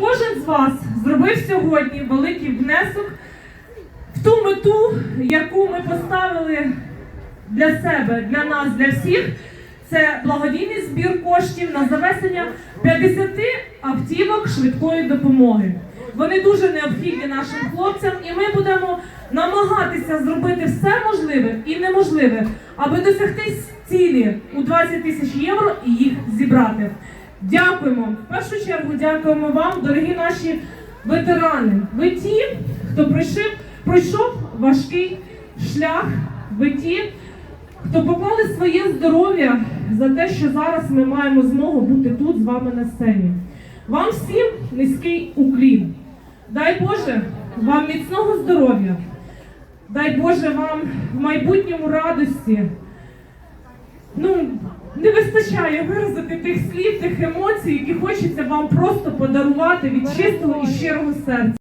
кожен з вас зробив сьогодні великий внесок в ту мету, яку ми поставили для себе, для нас, для всіх. Це благодійний збір коштів на завесення 50 автівок швидкої допомоги. Вони дуже необхідні нашим хлопцям, і ми будемо намагатися зробити все можливе і неможливе, аби досягти цілі у 20 тисяч євро і їх зібрати. Дякуємо. В першу чергу дякуємо вам, дорогі наші ветерани. Ви ті, хто пройшов, пройшов важкий шлях, ви ті, хто поклали своє здоров'я за те, що зараз ми маємо змогу бути тут з вами на сцені. Вам всім низький уклін. Дай Боже вам міцного здоров'я. Дай Боже вам в майбутньому радості. Ну, не вистачає виразити тих слів, тих емоцій, які хочеться вам просто подарувати від чистого і щирого серця.